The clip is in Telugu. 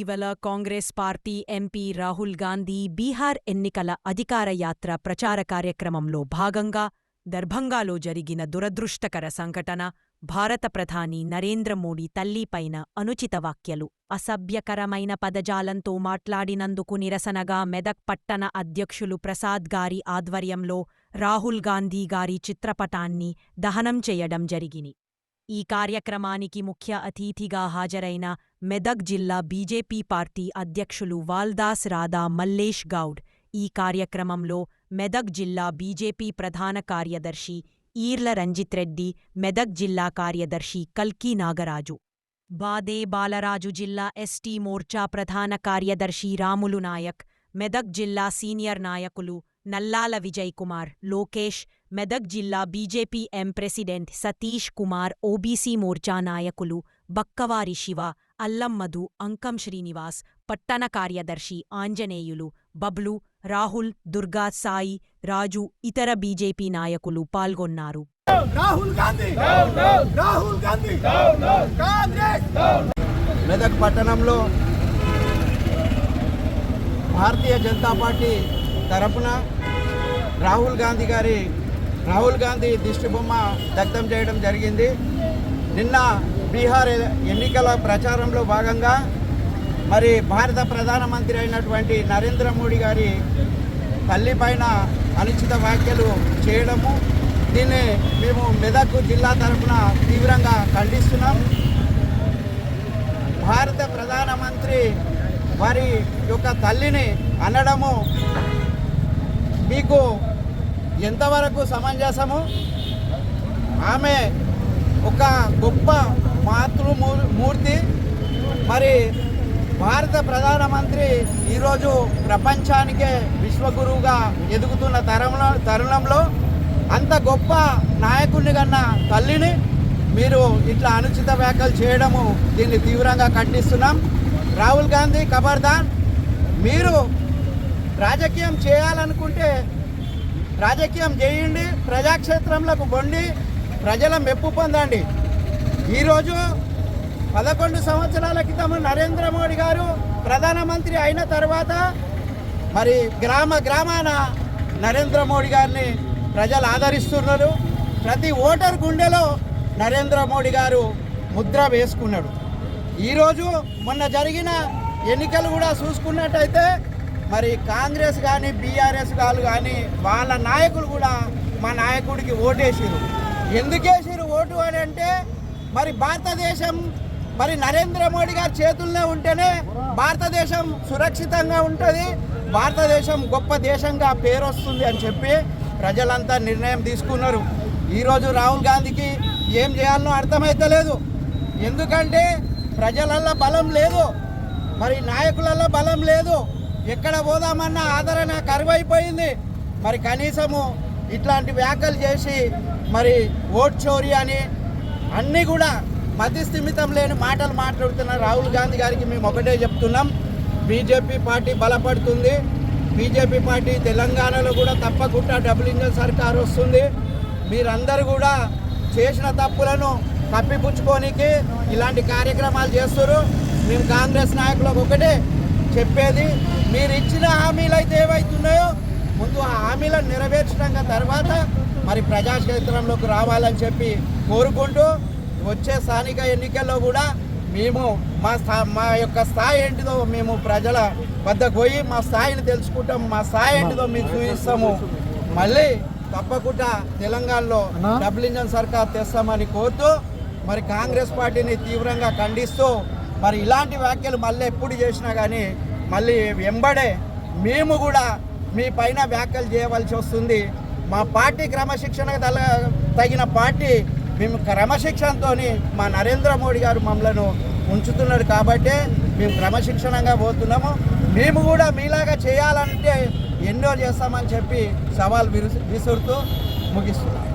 ఇటీవల కాంగ్రెస్ పార్టీ ఎంపీ రాహుల్ గాంధీ బీహార్ ఎన్నికల అధికార యాత్ర ప్రచార కార్యక్రమంలో భాగంగా దర్భంగాలో జరిగిన దురదృష్టకర సంఘటన భారత ప్రధాని నరేంద్ర మోడీ తల్లిపైన అనుచిత వాక్యలు అసభ్యకరమైన పదజాలంతో మాట్లాడినందుకు నిరసనగా మెదక్ పట్టణ అధ్యక్షులు ప్రసాద్ గారి ఆధ్వర్యంలో రాహుల్ గాంధీ గారి చిత్రపటాన్ని దహనం చేయడం జరిగిని ఈ కార్యక్రమానికి ముఖ్య అతిథిగా హాజరైన మెదక్ జిల్లా బీజేపీ పార్టీ అధ్యక్షులు వాల్దాస్ రాధా మల్లేష్ గౌడ్. ఈ కార్యక్రమంలో మెదక్ జిల్లా బీజేపీ ప్రధాన కార్యదర్శి ఈర్ల రంజిత్ రెడ్డి మెదక్ జిల్లా కార్యదర్శి కల్కీ నాగరాజు. బాదే బాలరాజు జిల్లా ఎస్టీ మోర్చా ప్రధాన కార్యదర్శి రాములు నాయక్ మెదక్ జిల్లా సీనియర్ నాయకులు నల్లాల విజయ్ కుమార్ లోకేష్ మెదక్ జిల్లా BJP M president Satish Kumar OBC Morcha నాయకులు బక్కవారి శివ అల్లం మధు అంకం శ్రీనివాస్ పట్టణ కార్యదర్శి ఆంజనేయులు బబ్లు రాహుల్ దుర్గా సాయి రాజు ఇతర బీజేపీ నాయకులు పాల్గొన్నారు. రాహుల్ గాంధీ! రాహుల్ గాంధీ! కాంగ్రెస్! మెదక్ పట్టణంలో భారతీయ జనతా పార్టీ తరపున రాహుల్ గాంధీ గారి రాహుల్ గాంధీ దిష్టిబొమ్మ దగ్ధం చేయడం జరిగింది. నిన్న బీహార్ ఎన్నికల ప్రచారంలో భాగంగా మరి భారత ప్రధానమంత్రి అయినటువంటి నరేంద్ర మోడీ గారి తల్లి పైన అనుచిత వ్యాఖ్యలు చేయడము దీన్ని మేము మెదక్ జిల్లా తరఫున తీవ్రంగా ఖండిస్తున్నాం. భారత ప్రధానమంత్రి వారి యొక్క తల్లిని అనడము మీకు ఎంతవరకు సమంజసము? ఆమె ఒక గొప్ప మాతృమూ- మూర్తి మరి భారత ప్రధానమంత్రి ఈరోజు ప్రపంచానికే విశ్వగురువుగా ఎదుగుతున్న తరంలో తరుణంలో అంత గొప్ప నాయకుడిని కన్నా తల్లిని మీరు ఇట్లా అనుచిత వ్యాఖ్యలు చేయడము దీన్ని తీవ్రంగా ఖండిస్తున్నాం. రాహుల్ గాంధీ కబర్దాన్ మీరు రాజకీయం చేయాలనుకుంటే రాజకీయం చేయండి ప్రజాక్షేత్రంలోకి వండి ప్రజల మెప్పు పొందండి. ఈరోజు పదకొండు సంవత్సరాల క్రితం నరేంద్ర మోడీ గారు ప్రధానమంత్రి అయిన తర్వాత మరి గ్రామ గ్రామాన నరేంద్ర మోడీ గారిని ప్రజలు ఆదరిస్తున్నారు. ప్రతి ఓటర్ గుండెలో నరేంద్ర మోడీ గారు ముద్ర వేసుకున్నాడు. ఈరోజు మొన్న జరిగిన ఎన్నికలు కూడా చూసుకున్నట్టయితే మరి కాంగ్రెస్ కానీ బీఆర్ఎస్ వాళ్ళు కానీ వాళ్ళ నాయకులు కూడా మా నాయకుడికి ఓటేసారు ఎందుకేసారు ఓటు అని అంటే మరి భారతదేశం మరి నరేంద్ర మోడీ గారి చేతుల్లో ఉంటేనే భారతదేశం సురక్షితంగా ఉంటుంది భారతదేశం గొప్ప దేశంగా పేరు వస్తుంది అని చెప్పి ప్రజలంతా నిర్ణయం తీసుకున్నారు. ఈరోజు రాహుల్ గాంధీకి ఏం చేయాలనో అర్థమైతలేదు. ఎందుకంటే ప్రజలల్లో బలం లేదు మరి నాయకులల్లో బలం లేదు. ఎక్కడ పోదామన్నా ఆదరణ కరువైపోయింది. మరి కనీసము ఇట్లాంటి వ్యాఖ్యలు చేసి మరి ఓట్ చోరీ అని అన్నీ కూడా మధ్యస్థిమితం లేని మాటలు మాట్లాడుతున్న రాహుల్ గాంధీ గారికి మేము ఒకటే చెప్తున్నాం. బీజేపీ పార్టీ బలపడుతుంది. బీజేపీ పార్టీ తెలంగాణలో కూడా తప్పకుండా డబుల్ ఇంజన్ సర్కార్ వస్తుంది. మీరందరూ కూడా చేసిన తప్పులను కప్పిపుచ్చుకోనికి ఇలాంటి కార్యక్రమాలు చేస్తారు మేము కాంగ్రెస్ నాయకులకు ఒకటే చెప్పేది మీరు ఇచ్చిన హామీలు అయితే ఏవైతున్నాయో ముందు ఆ హామీలను నెరవేర్చడం తర్వాత మరి ప్రజాక్షేత్రంలోకి రావాలని చెప్పి కోరుకుంటూ వచ్చే స్థానిక ఎన్నికల్లో కూడా మేము మా స్థా మా యొక్క స్థాయి ఏంటిదో మేము ప్రజల వద్దకు పోయి మా స్థాయిని తెలుసుకుంటాం మా స్థాయి ఏంటిదో మీకు చూపిస్తాము. మళ్ళీ తప్పకుండా తెలంగాణలో డబుల్ ఇంజన్ సర్కార్ తెస్తామని కోరుతూ మరి కాంగ్రెస్ పార్టీని తీవ్రంగా ఖండిస్తూ మరి ఇలాంటి వ్యాఖ్యలు మళ్ళీ ఎప్పుడు చేసినా కానీ మళ్ళీ వెంబడే మేము కూడా మీ పైన వ్యాఖ్యలు చేయవలసి వస్తుంది. మా పార్టీ క్రమశిక్షణ తగిన పార్టీ మేము క్రమశిక్షణతో మా నరేంద్ర మోడీ గారు మమ్మలను ఉంచుతున్నాడు కాబట్టి మేము క్రమశిక్షణంగా పోతున్నాము. మేము కూడా మీలాగా చేయాలంటే ఎన్నో చేస్తామని చెప్పి సవాల్ విసు విసురుతూ ముగిస్తున్నాం.